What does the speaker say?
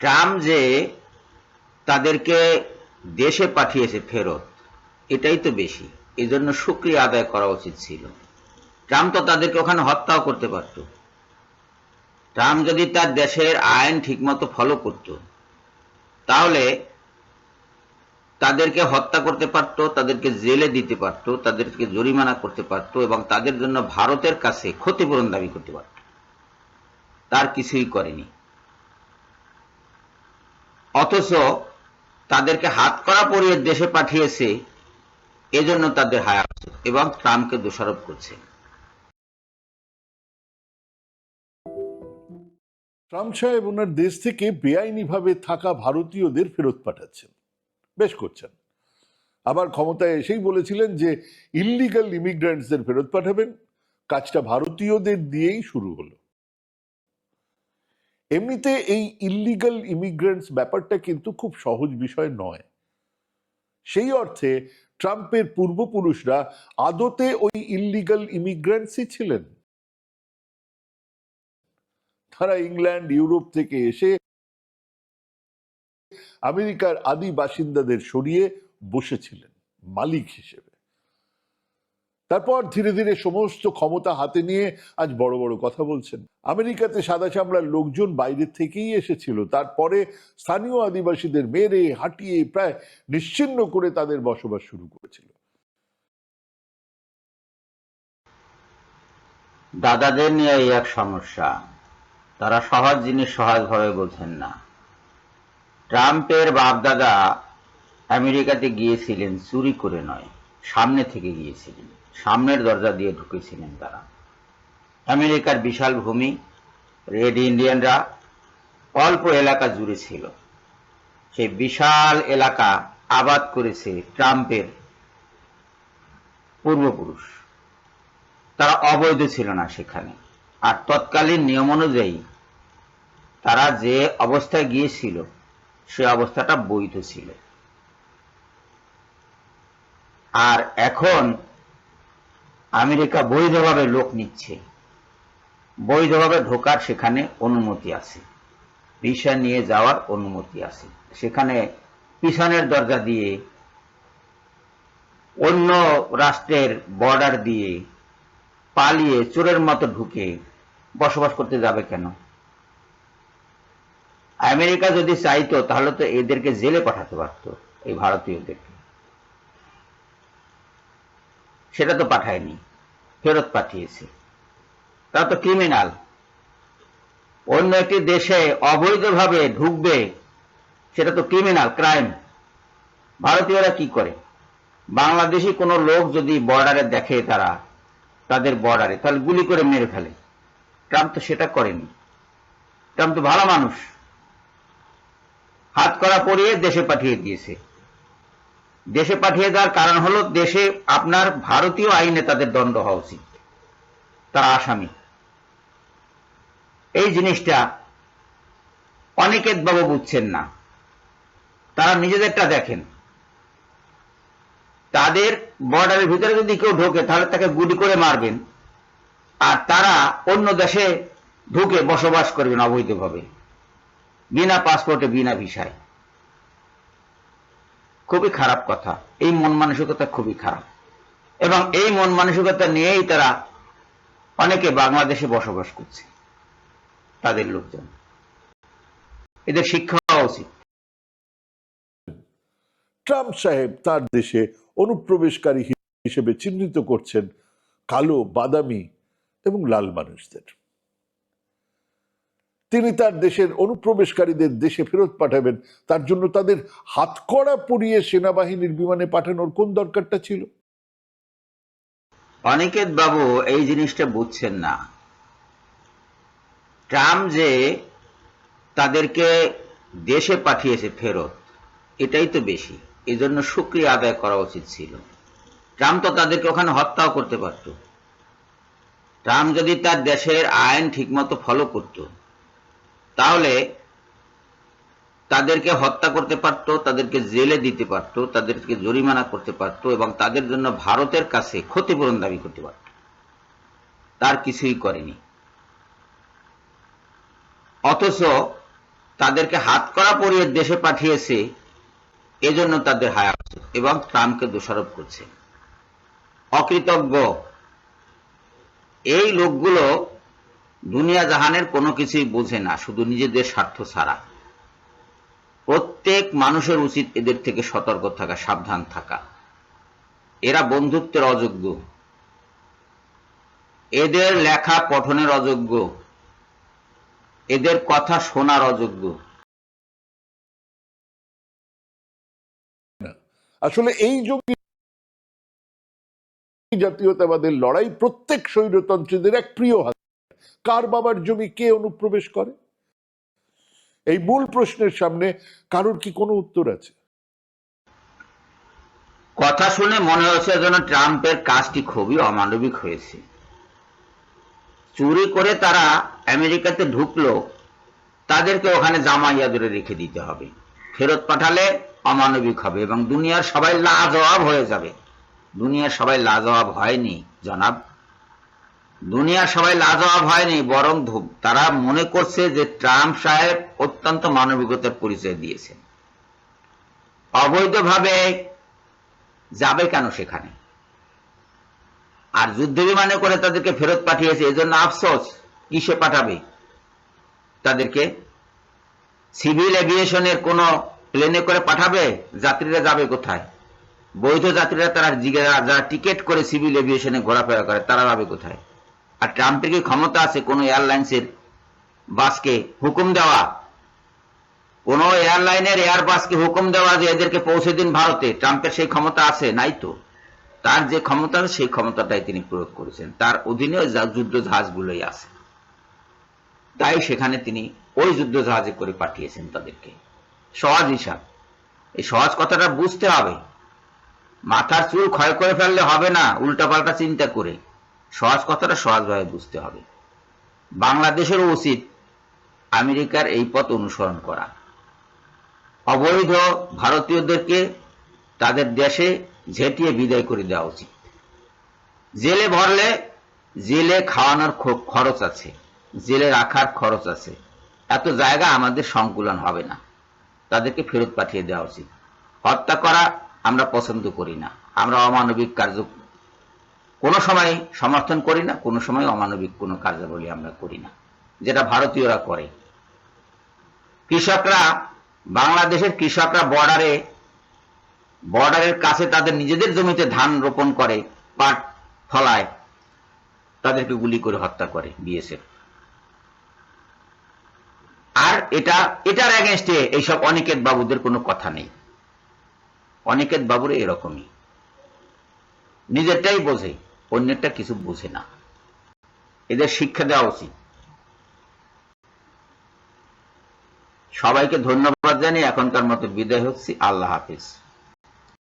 Trump যে তাদেরকে দেশে পাঠিয়েছে ফেরত, এটাই তো বেশি। এই জন্য সুক্রিয়া আদায় করা উচিত ছিল। ট্রাম্প তো তাদেরকে ওখানে হত্যাও করতে পারত। ট্রাম্প যদি তার দেশের আইন ঠিকমতো ফলো করত, তাহলে তাদেরকে হত্যা করতে পারত, তাদেরকে জেলে দিতে পারত, তাদেরকে জরিমানা করতে পারত এবং তাদের জন্য ভারতের কাছে ক্ষতিপূরণ দাবি করতে পারত। তার কিছুই করেনি। অথচ তাদেরকে হাত করা পরিয়ে দেশে পাঠিয়েছে, এজন্য তাদের হায়া এবং ট্রাম্পকে দোষারোপ করছে। ট্রাম্প সাহেব ওনার দেশ থেকে বেআইনিভাবে থাকা ভারতীয়দের ফেরত পাঠাচ্ছেন। বেশ করছেন। আবার ক্ষমতায় এসেই বলেছিলেন যে ইল্লিগাল ইমিগ্রেন্টসদের ফেরত পাঠাবেন। কাজটা ভারতীয়দের দিয়েই শুরু হলো। এমনিতে এই ইল্লিগাল ইমিগ্রেন্টস ব্যাপারটা কিন্তু খুব সহজ বিষয় নয়। সেই অর্থে ট্রাম্পের পূর্বপুরুষরা আদতে ওই ইল্লিগাল ইমিগ্রেন্টসই ছিলেন। তারা ইংল্যান্ড, ইউরোপ থেকে এসে আমেরিকার আদি বাসিন্দাদের সরিয়ে বসেছিলেন, মালিক হিসেবে। তারপর ধীরে ধীরে সমস্ত ক্ষমতা হাতে নিয়ে আজ বড় বড় কথা বলছেন। আমেরিকাতে সাদা চামড়ার লোকজন বাইরে থেকেই এসেছিল। তারপরে স্থানীয় আদিবাসীদের মেরে, হাঁটিয়ে প্রায় নিশ্চিন্ন করে তাদের বসবাস শুরু করেছিল। দাদাদের নিয়ে এই এক সমস্যা। তারা সহজ জিনিস সহজভাবে বোঝেন না। ট্রাম্পের বাপদাদা আমেরিকাতে গিয়েছিলেন, চুরি করে নয়, সামনে থেকে গিয়েছিলেন। সামনের দরজা দিয়ে ঢুকেছিলেন তারা। আমেরিকার বিশাল ভূমি, রেড ইন্ডিয়ানরা, অল্প এলাকা জুড়ে ছিল। সেই বিশাল এলাকা আবাদ করেছে ট্রাম্পের পূর্বপুরুষ। তারা অবৈধ ছিল না সেখানে। আর তৎকালীন নিয়ম অনুযায়ী তারা যে অবস্থায় গিয়েছিল, সে অবস্থাটা বৈধ ছিল। আর এখন আমেরিকা বৈধভাবে লোক নিচ্ছে। বৈধভাবে ঢোকার সেখানে অনুমতি আছে। ভিসা নিয়ে যাওয়ার অনুমতি আছে। সেখানে পিছনের দরজা দিয়ে অন্য রাষ্ট্রের বর্ডার দিয়ে পালিয়ে চোরের মতো ঢুকে বসবাস করতে যাবে কেন? আমেরিকা যদি চাইতো, তাহলে তো এদেরকে জেলে পাঠাতে পারত, এই ভারতীয়দেরকে। সেটা তো পাঠায়নি, ফেরত পাঠিয়েছে। তা তো ক্রিমিনাল অন্য একটি দেশে অবৈধভাবে ঢুকবে, সেটা তো ক্রিমিনাল ক্রাইম ভারতীয়রা কি করে? বাংলাদেশি কোনো লোক যদি বর্ডারে দেখে তারা, তাদের বর্ডারে তাহলে গুলি করে মেরে ফেলে। ট্রাম্প তো সেটা করেনি। ট্রাম্প তো ভালো মানুষ। হাত করা পরিয়ে দেশে পাঠিয়ে দিয়েছে। দেশে পাঠিয়ে দেওয়ার কারণ হলো দেশে আপনার ভারতীয় আইনে তাদের দণ্ড হওয়া উচিত। তারা আসামি। এই জিনিসটা অনেকের বাবু বুঝছেন না। তারা নিজেদেরটা দেখেন। তাদের বর্ডারের ভিতরে যদি কেউ ঢোকে, তাহলে তাকে গুলি করে মারবেন। আর তারা অন্য দেশে ঢুকে বসবাস করবেন অবৈধভাবে। বিনা পাসপোর্টে, বিনা ভিসায়। খুবই খারাপ কথা। এই মন মানসিকতা খুবই খারাপ। এবং এই মন মানসিকতা নিয়েই তারা অনেকে বাংলাদেশে বসবাস করছে, তাদের লোকজন। এদের শিক্ষা হওয়া উচিত। ট্রাম্প সাহেব তার দেশে অনুপ্রবেশকারী হিসেবে চিহ্নিত করছেন কালো, বাদামি এবং লাল মানুষদের। তিনি তার দেশের অনুপ্রবেশকারীদের দেশে ফেরত পাঠাবেন। তার জন্য তাদের হাতকড়া পরিয়ে সেনাবাহিনীর বিমানে পাঠানোর কোন দরকারটা ছিল? অনিকেত বাবু, এই জিনিসটা বুঝছেন না। ট্রাম্প যে তাদেরকে দেশে পাঠিয়েছে ফেরত, এটাই তো বেশি। এই জন্য সুক্রিয়া আদায় করা উচিত ছিল। ট্রাম্প তো তাদেরকে ওখানে হত্যাও করতে পারত। ট্রাম্প যদি তার দেশের আইন ঠিকমতো ফলো করত তাহলে তাদেরকে হত্যা করতে পারত, তাদেরকে জেলে দিতে পারত, তাদেরকে জরিমানা করতে পারত এবং তাদের জন্য ভারতের কাছে ক্ষতিপূরণ দাবি করতে পারত। তার কিছুই করেনি। অথচ তাদেরকে হাত করা পরিয়ে দেশে পাঠিয়েছে, এজন্য তাদের হায়া এবং ট্রাম্পকে দোষারোপ করছে। অকৃতজ্ঞ। এই লোকগুলো দুনিয়া জাহানের কোনো কিছুই বোঝে না, শুধু নিজেদের স্বার্থ ছাড়া। প্রত্যেক মানুষের উচিত এদের থেকে সতর্ক থাকা, সাবধান থাকা। এরা বন্ধুত্বের অযোগ্য। এদের লেখা পঠনের অযোগ্য। এদের কথা শোনার অযোগ্য। আসলে এই জমি জাতীয়তাবাদের লড়াই প্রত্যেক স্বৈরতন্ত্রীদের এক প্রিয় হাত। কার বাবার জমি কে অনুপ্রবেশ করে? এই মূল প্রশ্নের সামনে কারোর কি কোনো উত্তর আছে? কথা শুনে মনে হচ্ছে যেন ট্রাম্পের কাজটি খুবই অমানবিক হয়েছে। চুরি করে তারা আমেরিকাতে ঢুকলো, তাদেরকে ওখানে জামাইয়া ধরে রেখে দিতে হবে। ফেরত পাঠালে অমানবিক হবে এবং দুনিয়ার সবাই লাজবাব হয়ে যাবে। দুনিয়ার সবাই লাজবাব হয়নি, জনাব। দুনিয়ার সবাই লাজবাব হয়নি, বরং তারা মনে করছে যে ট্রাম্প সাহেব অত্যন্ত মানবিকতার পরিচয় দিয়েছেন। অবৈধভাবে যাবে কেন সেখানে? আর যুদ্ধ বিমানে করে তাদেরকে ফেরত পাঠিয়েছে, এজন্য আফসোস, কিসে পাঠাবে? তাদেরকে সিভিল এভিয়েশনের কোন প্লেনে করে পাঠাবে? যাত্রীরা যাবে কোথায়? বৈধ যাত্রীরা তারা যারা টিকিট করে সিভিল এভিয়েশনে ঘোরাফেরা করে, তারা যাবে কোথায়? আর ট্রাম্পের কি ক্ষমতা আছে কোন এয়ারলাইন্সের? বাসকে হুকুম দেওয়া। কোন এয়ারলাইনের এয়ারবাসকে হুকুম দেওয়া যে এদেরকে পৌঁছে দিন ভারতে, ট্রাম্পের সেই ক্ষমতা আছে, নাই তো? তার যে ক্ষমতা সেই ক্ষমতাটাই তিনি প্রয়োগ করেছেন। তার অধীনে ওই যুদ্ধ জাহাজগুলোই আছে। তাই সেখানে তিনি ওই যুদ্ধ জাহাজে করে পাঠিয়েছেন তাদেরকে। সহজ হিসাব। এই সহজ কথাটা বুঝতে হবে। মাথার চুল ক্ষয় করে ফেললে হবে না, উল্টাপাল্টা চিন্তা করে। সহজ কথাটা সহজভাবে বুঝতে হবে। বাংলাদেশেরও উচিত আমেরিকার এই পথ অনুসরণ করা। অবৈধ ভারতীয়দেরকে তাদের দেশে ঝেঁটিয়ে বিদায় করে দেওয়া উচিত। জেলে ভরলে জেলে খাওয়ানোর খরচ আছে, জেলে রাখার খরচ আছে। এত জায়গা আমাদের সংকুলন হবে না। তাদেরকে ফেরত পাঠিয়ে দেওয়া উচিত। হত্যা করা আমরা পছন্দ করি না। আমরা অমানবিক কার্য কোনো সময় সমর্থন করি না, কোনো সময় অমানবিক কোনো কার্যাবলী আমরা করি না, যেটা ভারতীয়রা করে। কৃষকরা, বাংলাদেশের কৃষকরা বর্ডারে বর্ডারের কাছে তাদের নিজেদের জমিতে ধান রোপণ করে, পাট ফলায়, তাদেরকে গুলি করে হত্যা করে বিএসএফ আর এটা, এটার অ্যাগেনস্টে এইসব অনিকেত বাবুদের কোনো কথা নেই। অনিকেত বাবুর এরকমই। নিজেরটাই বোঝে। অন্যেরটা কিছু বুঝে না। এদের শিক্ষা দেওয়া উচিত। সবাইকে ধন্যবাদ জানিয়ে এখনকার মতো বিদায় হচ্ছি। আল্লাহ হাফিজ।